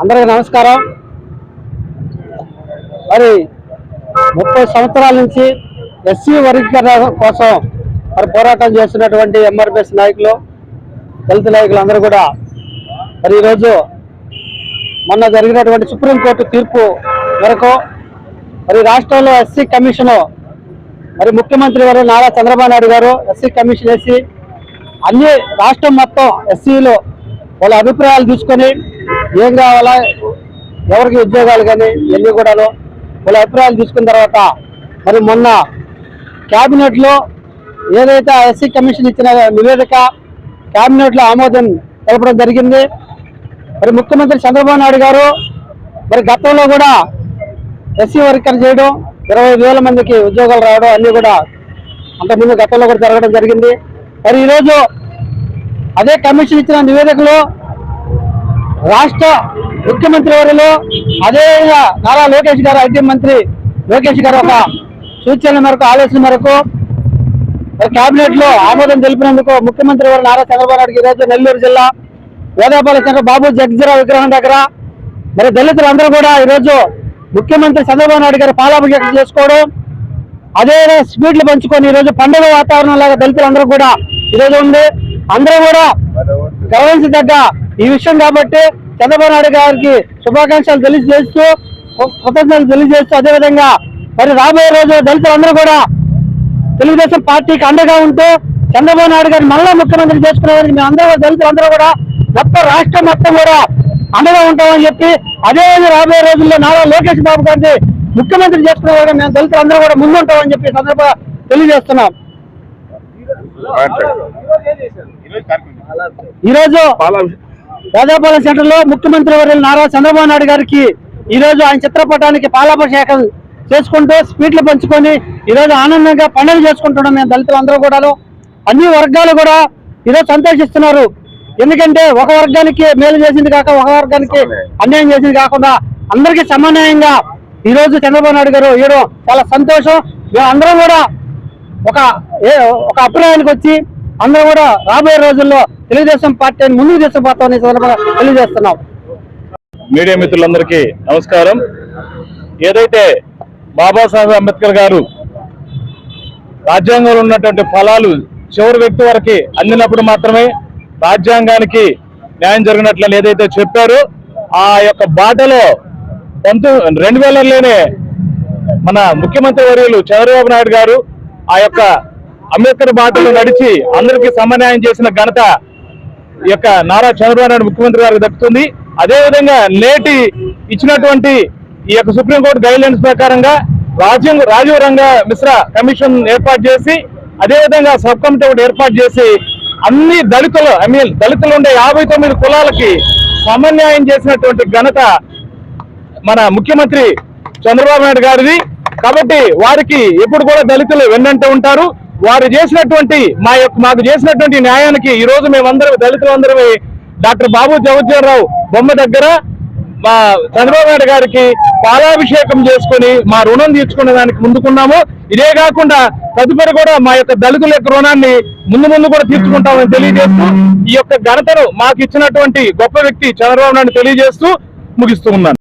అందరికీ నమస్కారం. మరి ముప్పై సంవత్సరాల నుంచి ఎస్సీ వర్గీకరణ కోసం మరి పోరాటం చేస్తున్నటువంటి ఎంఆర్పిఎస్ నాయకులు దళిత నాయకులు అందరూ కూడా మరి ఈరోజు మొన్న జరిగినటువంటి సుప్రీంకోర్టు తీర్పు మేరకు మరి రాష్ట్రంలో ఎస్సీ కమిషను మరి ముఖ్యమంత్రి గారు నారా చంద్రబాబు నాయుడు గారు ఎస్సీ కమిషన్ వేసి అన్ని రాష్ట్రం మొత్తం ఎస్సీలు వాళ్ళ అభిప్రాయాలు తీసుకొని ఏం కావాలా ఎవరికి ఉద్యోగాలు కానీ ఇవన్నీ కూడాను వాళ్ళ అభిప్రాయాలు తీసుకున్న తర్వాత మరి మొన్న క్యాబినెట్లో ఏదైతే ఎస్సీ కమిషన్ ఇచ్చిన నివేదిక క్యాబినెట్లో ఆమోదం తెలపడం జరిగింది. మరి ముఖ్యమంత్రి చంద్రబాబు నాయుడు గారు మరి గతంలో కూడా ఎస్సీ వర్కర్ చేయడం ఇరవై వేల మందికి ఉద్యోగాలు రావడం అన్నీ కూడా అంతకుముందు గతంలో కూడా జరగడం జరిగింది. మరి ఈరోజు అదే కమిషన్ ఇచ్చిన నివేదికలో రాష్ట్ర ముఖ్యమంత్రి వారిలో అదే నారా లోకేష్ గారు ఐటీ మంత్రి లోకేష్ గారు ఒక సూచనల మేరకు ఆలోచన మేరకు కేబినెట్లో ఆమోదం తెలిపినందుకు ముఖ్యమంత్రి వారు నారా చంద్రబాబు నాయుడు ఈ రోజు నెల్లూరు జిల్లా వేదాపాల చంద్ర బాబు జగ్జరా విగ్రహం దగ్గర. మరి దళితులందరూ కూడా ఈరోజు ముఖ్యమంత్రి చంద్రబాబు నాయుడు గారి పాలాభిషేకం చేసుకోవడం అదే స్వీట్లు పంచుకొని ఈరోజు పండుగ వాతావరణం లాగా దళితులందరూ కూడా ఈరోజు ఉంది. అందరూ కూడా గమనించదగ్గ ఈ విషయం కాబట్టి చంద్రబాబు నాయుడు గారికి శుభాకాంక్షలు తెలియజేస్తూ కృతజ్ఞతలు తెలియజేస్తూ అదేవిధంగా మరి రాబోయే రోజు దళితులందరూ కూడా తెలుగుదేశం పార్టీకి అండగా ఉంటూ చంద్రబాబు నాయుడు గారిని మళ్ళా ముఖ్యమంత్రి చేసుకునేవారికి మేము అందరూ దళితులందరూ కూడా మొత్తం రాష్ట్రం మొత్తం కూడా అండగా ఉంటామని చెప్పి అదే రాబోయే రోజుల్లో నారా లోకేష్ బాబు గారిని ముఖ్యమంత్రి చేసుకునేవారు మేము దళితులందరూ కూడా ముందుంటామని చెప్పి సందర్భంగా తెలియజేస్తున్నాం. ఈరోజు రాజాపాలెం సెంటర్లో ముఖ్యమంత్రి వర్యులు నారా చంద్రబాబు నాయుడు గారికి ఈ రోజు ఆయన చిత్రపటానికి పాలాభిషేకం చేసుకుంటూ స్వీట్లు పంచుకొని ఈ రోజు ఆనందంగా పండుగ చేసుకుంటున్నాం మేము దళితులందరూ కూడా అన్ని వర్గాలు కూడా ఈరోజు సంతోషిస్తున్నారు. ఎందుకంటే ఒక వర్గానికి మేలు చేసింది కాక ఒక వర్గానికి అన్యాయం చేసింది కాకుండా అందరికీ సమన్వయంగా ఈ రోజు చంద్రబాబు నాయుడు గారు ఇవ్వడం చాలా సంతోషం. మేము అందరం కూడా ఒక ఏ- ఒక అభిప్రాయానికి వచ్చి అందరూ కూడా రాబోయే రోజుల్లో తెలుగుదేశం పార్టీని ముందుకు తీసుకుపోతామని సందర్భంగా తెలియజేస్తున్నాం. మీడియా మిత్రులందరికీ నమస్కారం. ఏదైతే బాబాసాహెబ్ అంబేద్కర్ గారు రాజ్యాంగంలో ఉన్నటువంటి ఫలాలు చివరి వ్యక్తి వరకు అందినప్పుడు మాత్రమే రాజ్యాంగానికి న్యాయం జరిగినట్లని ఏదైతే చెప్పారో ఆ యొక్క బాటలో పంతొమ్మిది రెండు వేలలోనే మన ముఖ్యమంత్రి వర్యులు చంద్రబాబు నాయుడు గారు ఆ యొక్క అంబేద్కర్ బాటలో నడిచి అందరికీ సమన్వయం చేసిన ఘనత ఈ యొక్క నారా చంద్రబాబు నాయుడు ముఖ్యమంత్రి గారికి దక్కుతుంది. అదే విధంగా నేటి ఇచ్చినటువంటి ఈ యొక్క సుప్రీంకోర్టు గైడ్ లైన్స్ ప్రకారంగా రాజ్యాంగ రాజీవ్ రంగ మిశ్రా కమిషన్ ఏర్పాటు చేసి అదే విధంగా సబ్ కమిటీ ఒకటి ఏర్పాటు చేసి అన్ని దళితులు ఐ మీన్ దళితులు ఉండే యాభై తొమ్మిది కులాలకి సమన్యాయం చేసినటువంటి ఘనత మన ముఖ్యమంత్రి చంద్రబాబు నాయుడు గారిది. కాబట్టి వారికి ఎప్పుడు కూడా దళితులు వెన్నంటూ ఉంటారు. వారు చేసినటువంటి మా యొక్క మాకు చేసినటువంటి న్యాయానికి ఈ రోజు మేమందరం దళితులందరం డాక్టర్ బాబు జగజ్జీవనరావు బొమ్మ దగ్గర మా చంద్రబాబు నాయుడు గారికి పాలాభిషేకం చేసుకొని మా రుణం తీర్చుకునే దానికి ముందుకున్నాము. ఇదే కాకుండా తదుపరి కూడా మా యొక్క దళితుల యొక్క రుణాన్ని ముందు ముందు కూడా తీర్చుకుంటామని తెలియజేస్తూ ఈ యొక్క ఘనతను మాకు ఇచ్చినటువంటి గొప్ప వ్యక్తి చంద్రబాబు నాయుడు తెలియజేస్తూ ముగిస్తూ ఉన్నాను.